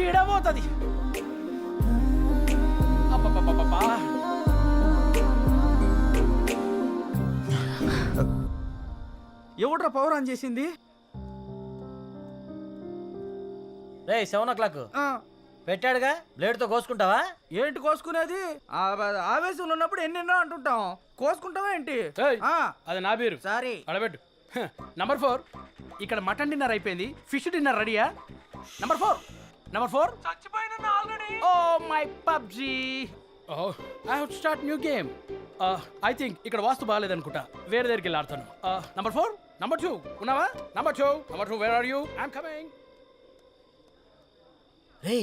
పీడబోతుంది. ఎవడ్రా power on చేసింది? రే సెవెన్ ఓ క్లాక్. పెట్టాడుగా? బ్లేడ్తో కోసుకుంటావా? ఏంటి కోసుకునేది? ఆ, ఆవేశంలో ఉన్నప్పుడు ఎన్నెన్నో అంటుంటాం. కోసుకుంటావా ఏంటి? ఏయ్, ఆ, అది నా బీరు. సారీ. అడబెట్టు. Number four. ఇక్కడ మటన్ డిన్నర్ అయిపోయింది. ఫిష్ డిన్నర్ రెడీయా? Number four. నంబర్ ఫోర్ చచ్చిపోయిన already oh my PUBG I have start new game I think ఇక్కడ వాస్తు బాగాలేదనుకుంటా. వేరే దగ్గరికి వెళ్ళి ఆడతాను. నంబర్ ఫోర్ నంబర్ టూ ఉన్నావా? Number two number two where are you I'm coming రే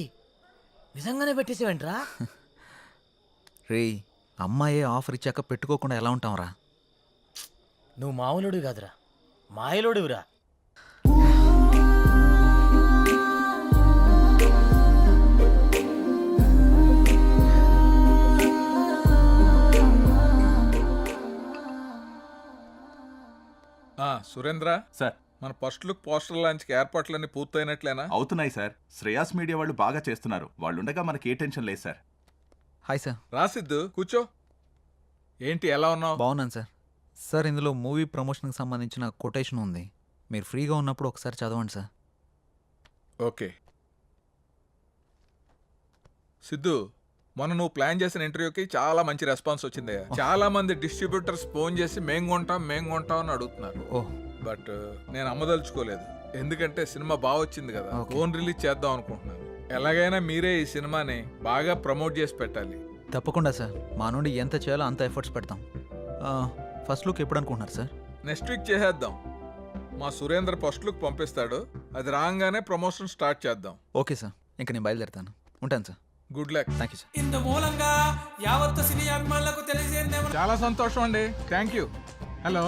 నిజంగానే పెట్టేసేవేంట్రా? రేయ్ అమ్మాయే ఆఫర్ ఇచ్చాక పెట్టుకోకుండా ఎలా ఉంటాంరా? నువ్వు మామూలుడు కాదురా. మాయలోడువురా. సురేంద్ర సార్. మన ఫస్ట్ లుక్ పోస్టర్ లాంచ్కి ఏర్పాట్లన్నీ పూర్తయినట్లేనా? అవుతున్నాయి సార్. శ్రేయాస్ మీడియా వాళ్ళు బాగా చేస్తున్నారు. వాళ్ళుండగా మనకి ఏ టెన్షన్ లేదు సార్. Hi sir. రాసిద్దు కూర్చో. ఏంటి ఎలా ఉన్నావు? బాగున్నాను సార్. సార్ ఇందులో మూవీ ప్రమోషన్కి సంబంధించిన కొటేషన్ ఉంది. మీరు ఫ్రీగా ఉన్నప్పుడు ఒకసారి చదవండి సార్. ఓకే. సిద్ధు మొన్న నువ్వు ప్లాన్ చేసిన ఇంటర్వ్యూకి చాలా మంచి రెస్పాన్స్ వచ్చిందయ్యా చాలా మంది డిస్ట్రిబ్యూటర్స్ ఫోన్ చేసి మేం కొంటాం మేం కొంటాం అని అడుగుతున్నారు. బట్ నేను అమ్మదలుచుకోలేదు. ఎందుకంటే సినిమా బాగా వచ్చింది కదా. ఫోన్ రిలీజ్ చేద్దాం అనుకుంటున్నాను. ఎలాగైనా మీరే ఈ సినిమాని బాగా ప్రమోట్ చేసి పెట్టాలి. తప్పకుండా సార్. మా నుండి ఎంత చేయాలో అంత ఎఫర్ట్స్ పెడతాం. ఫస్ట్ లుక్ ఎప్పుడు అనుకుంటున్నారు సార్? నెక్స్ట్ వీక్ చేసేద్దాం. మా సురేంద్ర ఫస్ట్ లుక్ పంపిస్తాడు. అది రాగానే ప్రమోషన్ స్టార్ట్ చేద్దాం. Okay sir. ఇంకా నేను బయలుదేరుతాను. ఉంటాను sir. Good luck thank you sir ఇందు మూలంగా యావత్తు సినీ అభిమానులకు తెలియజేయండి. చాలా సంతోషం అండి. Thank you hello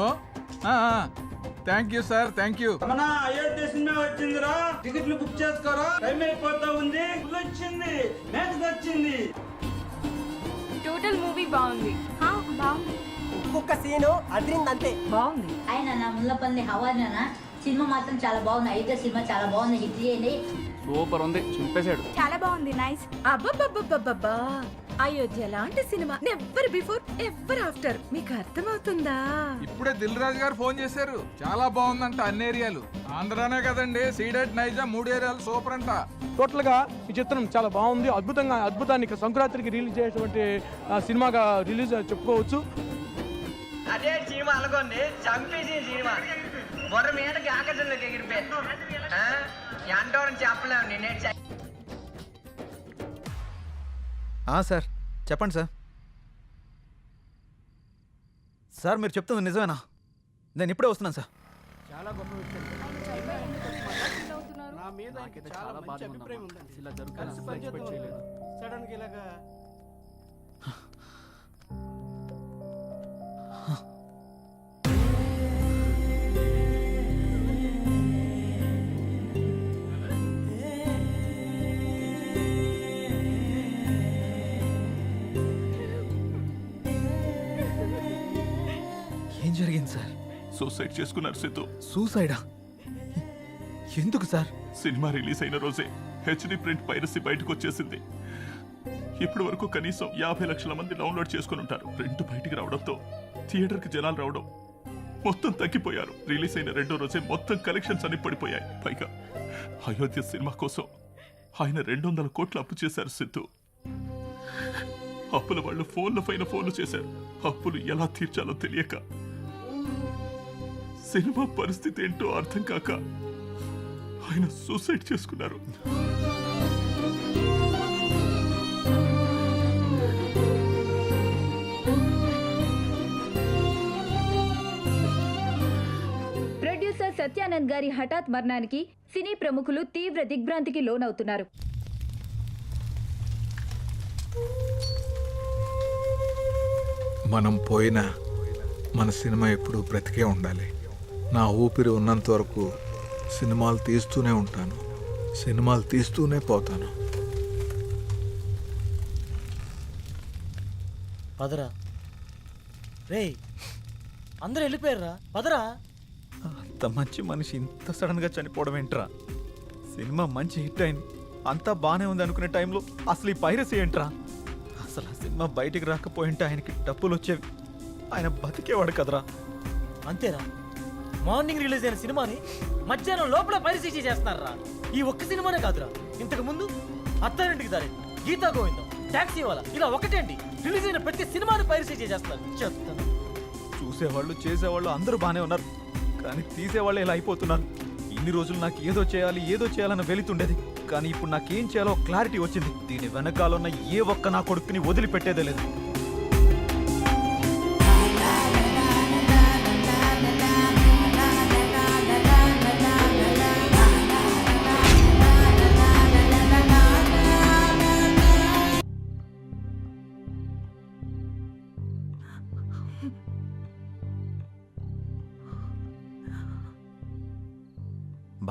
thank you sir thank you మన అయోధ్య సినిమా వచ్చిందిరా. టికెట్లు బుక్ చేసుకోరా? టైం అయిపోతా ఉంది. వచ్చింది. మ్యాచ్ వచ్చింది టోటల్ మూవీ బాగుంది. బాగుంది. ఒక్కొక్క సీను అదిరిందంతే. బాగుంది. ఆయన నా ముళ్ళపల్లి హవానా సినిమా మాత్రం చాలా బాగుంది. అయితే సినిమా చాలా బాగుంది. హిట్ చేయండి. సూపర్ ఉంది చింపేశాడు. చాలా బాగుంది నైస్. అబ్బబ్బబ్బబ్బబ్బా అయోధ్య లాంటి cinema never before ever after. మీకు అర్థమవుతుందా? ఇప్పుడే దిల్ రాజు గారు ఫోన్ చేశారు. చాలా బాగుందంట అన్ని ఏరియాలు. ఆంధ్రానే కదండి సీడెడ్ నైజా మూడు ఏరియాలు సూపర్ అంట. టోటల్గా ఈ చిత్రం చాలా బాగుంది. అద్భుతంగా అద్భుతాన్ని సంక్రాంతికి రిలీజ్ చేసేటువంటి ఆ, సినిమాగా రిలీజ్ చెప్పుకోవచ్చు. అదే సినిమా అనుకోండి చంపేసి సినిమా. బొర్ర మీదకి ఆకర్షణలోకి ఎగిరిపోయి చెప్పలేము నేనే సార్. చెప్పండి సార్. సార్ మీరు చెప్తుంది నిజమేనా? నేను ఇప్పుడే వస్తున్నాను సార్. నా మీద చాలా మంచి అభిప్రాయం ఉందండి. ఇలా జరుగుతుంది. సడన్గా ఇలాగా సూసైడ్ చేసుకున్నారు సిద్ధు. సూసైడా ఎందుకు సార్? సినిమా రిలీజ్ అయిన రోజే హెచ్డి ప్రింట్ పైరసీ బయటకు వచ్చేసింది. ఇప్పటి వరకు కనీసం యాభై లక్షల మంది డౌన్లోడ్ చేసుకుని ఉంటారు. ప్రింట్ బయటికి రావడంతో థియేటర్కి జనాలు రావడం మొత్తం తగ్గిపోయారు. రిలీజ్ అయిన రెండో రోజే మొత్తం కలెక్షన్స్ అన్ని పడిపోయాయి. పైగా అయోధ్య సినిమా కోసం ఆయన రెండు వందల కోట్లు అప్పు చేశారు సిద్ధు. అప్పుల వాళ్ళు ఫోన్ల పైన ఫోన్లు చేశారు. అప్పులు ఎలా తీర్చాలో తెలియక సినిమా పరిస్థితి ఏంటో అర్థం కాక ఆయన సూసైడ్ చేసుకున్నారు. ప్రొడ్యూసర్ సత్యానంద్ గారి హఠాత్ మరణానికి సినీ ప్రముఖులు తీవ్ర దిగ్భ్రాంతికి లోనవుతున్నారు. మనం పోయినా మన సినిమా ఎప్పుడు బ్రతికే ఉండాలి. నా ఊపిరి ఉన్నంత వరకు సినిమాలు తీస్తూనే ఉంటాను. సినిమాలు తీస్తూనే పోతాను. పదరా. రేయ్ అందరూ వెళ్ళిపోయారా పదరా. ఇంత మంచి మనిషి ఇంత సడన్గా చనిపోవడం ఏంట్రా? సినిమా మంచి హిట్ అయింది. అంతా బాగానే ఉంది అనుకునే టైంలో అసలు ఈ పైరసీ ఏంట్రా? అసలు ఆ సినిమా బయటికి రాకపోయింటే ఆయనకి డబ్బులు వచ్చేవి ఆయన బతికేవాడు కదరా. అంతేరా. మార్నింగ్ రిలీజ్ అయిన సినిమాని మధ్యాహ్నం లోపల పరిశీలి చేస్తున్నారా? ఈ ఒక్క సినిమానే కాదురా. ఇంతకు ముందు అత్తారింటికి దారి గీతా గోవిందం ట్యాక్సీ వాళ్ళ ఇలా ఒకటేంటి? రిలీజ్ అయిన ప్రతి సినిమాని పరిశీలి చేస్తారు చెప్తాను. చూసేవాళ్ళు చేసేవాళ్ళు అందరూ బాగానే ఉన్నారు. కానీ తీసేవాళ్ళు ఇలా అయిపోతున్నారు. ఇన్ని రోజులు నాకు ఏదో చేయాలి ఏదో చేయాలని వెళుతుండేది కానీ ఇప్పుడు నాకేం చేయాలో క్లారిటీ వచ్చింది. దీని వెనకాలన్న ఏ ఒక్క నా కొడుకుని వదిలిపెట్టేదే లేదు.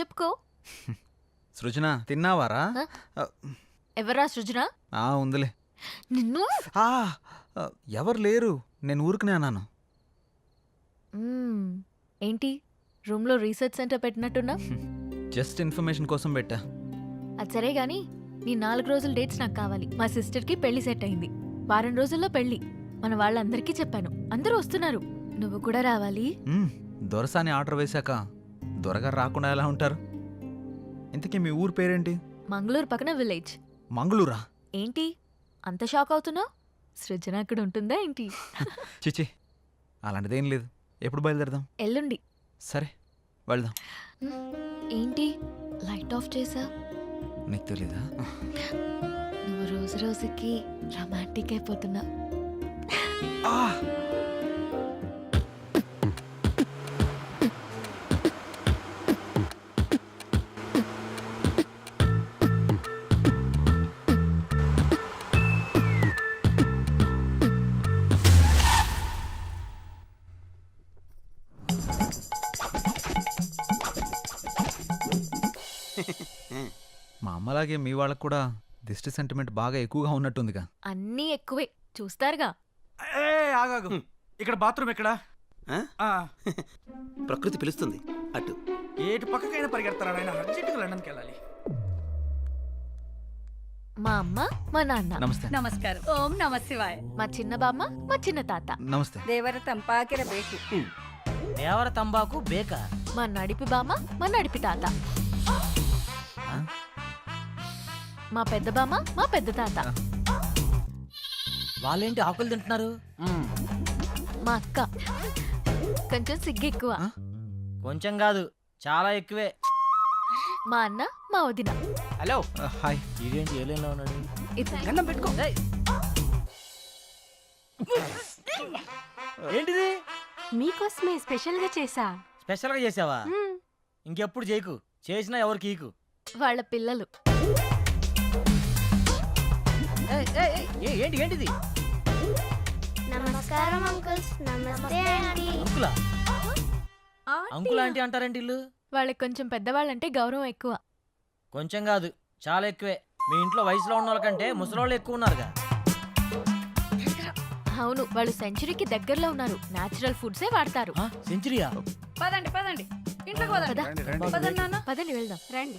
చెప్పుకో. సృజన తిన్నావారా? ఎవరా సృజన? ఆ ఉందిలే. నిన్ను? ఆ, ఎవరు లేరు. నేను ఊరుకునే అన్నాను. మ్మ్. ఏంటి? రూమ్లో రీసెర్చ్ సెంటర్ పెట్టినట్టున్నా? జస్ట్ ఇన్ఫర్మేషన్ కోసం పెట్టా. అది సరే గాని నీ నాలుగు రోజుల డేట్స్ నాకు కావాలి. మా సిస్టర్కి పెళ్ళి సెట్ అయింది. వారం రోజుల్లో పెళ్ళి. మన వాళ్ళందరికీ చెప్పాను. అందరూ వస్తున్నారు. నువ్వు కూడా రావాలి. మ్మ్, దొరసాని ఆర్డర్ వేశాక దొరగా రాకుండా ఎలా ఉంటారు? ఇంతకీ మీ ఊరు పేరేంటి? మంగళూరు పక్కన విలేజ్. మంగళూరా? ఏంటి? అంత షాక్ అవుతున్నావు? సృజన అక్కడ ఉంటుందా ఏంటి? చిచి అలాంటిదేం లేదు. ఎప్పుడు బయలుదేరదాం? ఎల్లుండి. సరే వెళ్దాం. ఏంటి? లైట్ ఆఫ్ చేసా? నీకు తెలీదా? నువ్వు రోజు రోజుకి రొమాంటిక్ అయిపోతున్నా. మా అమ్మలాగే మీ వాళ్ళకు కూడా దిష్టి సెంటిమెంట్ బాగా ఎక్కువగా ఉన్నట్టుందిగా. అన్నీ ఎక్కువే. చూస్తారుగా. ఏ ఆగాగు. ఇక్కడ బాత్రూమ్ ఎక్కడ? ఆ, ప్రకృతి పిలుస్తుంది. అటు. ఏటు పక్కకైనా పరిగెడతారా ఆయన అర్జెంటుగా లండన్కి వెళ్ళాలి. మా అమ్మ మా నాన్న. నమస్తే. నమస్కారం. ఓం నమ శివాయ. మా చిన్న బామ్మ మా చిన్న తాత. నమస్తే. దేవర తంపాకిర బేకు దేవర తంబాకు బేక. మా నడిపి బామ్మ మా నడిపి తాత. మా పెద్ద బామ్మ మా పెద్ద తాత. వాళ్ళేంటి ఆకులు తింటున్నారు? మా అక్క. కొంచెం సిగ్గు ఎక్కువ. కొంచెం కాదు చాలా ఎక్కువే. మా అన్న మా వదిన. హలో. హాయ్. ఇదేంటి ఏలైనా ఉన్నాడు? గన్నం పెట్టుకో. ఏంటిది? మీకోసమే స్పెషల్గా చేసా స్పెషల్గా చేసావా ఇంకెప్పుడు చేయకు. చేసినా ఎవరికి ఈకు. వాళ్ళ పిల్లలు. ఏంటి ఏంటిది? నమస్కారం అంకుల్స్. నమస్తే ఆంటీ. అంకులా? అంకుల్ ఆంటీ అంటారేంటి ఇల్లు? వాళ్ళకి కొంచెం పెద్దవాళ్ళంటే గౌరవం ఎక్కువ. కొంచెం కాదు చాలా ఎక్కువే. మీ ఇంట్లో వయసులో ఉన్న వాళ్ళకంటే ముసలోళ్ళు ఎక్కువ ఉన్నారుగా. అవును వాళ్ళు సెంచరీకి దగ్గరలో ఉన్నారు. నేచురల్ ఫుడ్సే వాడతారు. ఆ, సెంచరీయా? పదండి పదండి. ఇంట్లోకి పద. పదండి నాన్న. పదండి వెళ్దాం. రండి.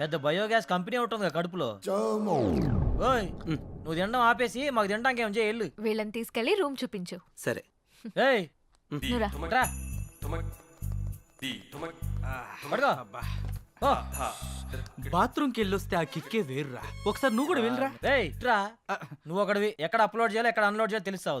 పెద్ద బయోగ్యాస్ కంపెనీ ఒకటి ఉంది కడుపులో. ఓయ్ నువ్వు తినడం ఆపేసి మాకు తినడానికి ఏం చేయి వెళ్ళు. వీళ్ళని తీసుకెళ్ళి రూమ్ చూపించు. సరే. ఏయ్. నువ్వురా రా. పడుకో. ఓ బాత్రూమ్కి వెళ్ళొస్తే ఆ కిక్కే వేరురా. ఒకసారి నువ్వు కూడా వెళ్ళరా? ఏయ్ రా. నువ్వు ఒకటివి ఎక్కడ అప్లోడ్ చేయాలో ఎక్కడ అన్లోడ్ చేయాలో తెలుస్తావు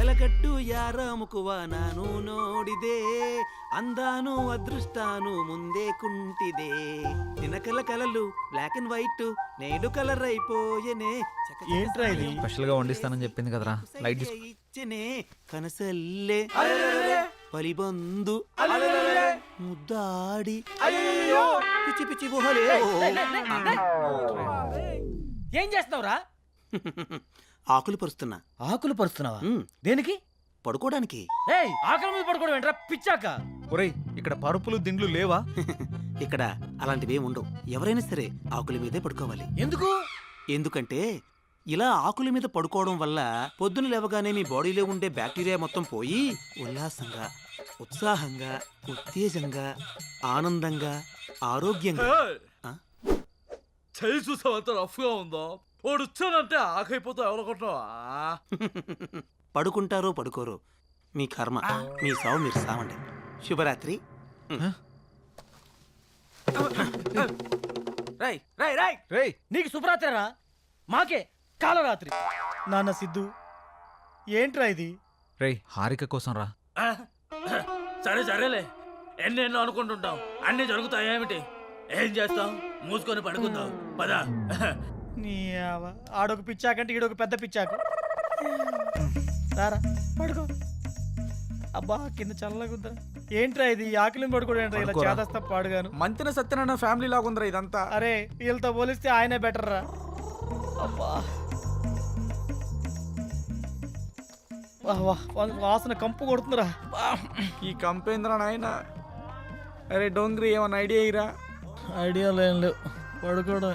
వెలగట్టు యారాముకువ నాను నోడిదే అందాను అదృష్టాను ముందే కుంటిదే నినకల కలలు బ్లాక్ అండ్ వైట్ నేడు కలర్ అయిపోయెనే ఏంట్రా ఇది? సాయం స్పెషల్గా వండిస్తానని చెప్పింది కదరా లైట్ ఇచ్చనే కనసల్లే పలిబందు ముద్దాడి పిచ్చి పిచ్చి గుహలే ఏం చేస్తున్నావురా ఆకులు పరుస్తున్నా. ఆకులు పరుస్తున్నావా? ఉమ్, దేనికి? పడుకోవడానికి ఏయ్ ఆకలి మీద పడుకోవడం ఏంట్రా? పిచ్చాక. ఒరేయ్ ఇక్కడ పరుపులు దిండ్లు లేవా? ఇక్కడ అలాంటివి ఉండవు. ఎవరైనా సరే ఆకుల మీదే పడుకోవాలి. ఎందుకు? ఎందుకంటే ఇలా ఆకుల మీద పడుకోవడం వల్ల పొద్దున లేవగానే మీ బాడీలో ఉండే బ్యాక్టీరియా మొత్తం పోయి ఉల్లాసంగా ఉత్సాహంగా ఉత్తేజంగా ఆనందంగా ఆరోగ్యంగా. ఆ? చేయి చూసావు ఎంత రఫ్గా ఉందో? వాడు వచ్చానంటే ఆకైపోతావు ఎవరనుకుంటున్నావా పడుకుంటారో పడుకోరో మీ కర్మ మీ సావు మీరు సావండి. శుభరాత్రి. రై రై రై రేయ్! నీకు శుభరాత్రిరా? మాకే కాలరాత్రి. నాన్న సిద్ధు ఏంట్రా ఇది? రేయ్ హారిక కోసం రా. సరే సరేలే. ఎన్నెన్నో అనుకుంటుంటాం అన్ని జరుగుతాయి ఏమిటి ఏం చేస్తాం మూసుకొని పడుకుందాం పద. నీ ఆవ. ఆడొక పిచ్చాకంటే ఈడొక పెద్ద పిచ్చాకు. సారా పడుకో. అబ్బా కింద చల్లగా ఉందా ఏంట్రా ఇది? ఈ ఆకలిని పడుకోవడం ఏంట్రా? ఇలా పడుకోరా. చేదస్తా పాడుగాను. మంతిన సత్యనారాయణ ఫ్యామిలీ లాగా ఉందిరా ఇదంతా. అరే వీళ్ళతో పోలిస్తే ఆయనే బెటర్ రా. అబ్బా. వాహ్ వాహ్ వా- వాసన కంపు కొడుతుందిరా. ఈ కంపేంద్ర నాయన? అరే డోంగ్రీ ఏమన్నా ఐడియా ఇరా ఐడియా లేం లేవు. పడుకోవడం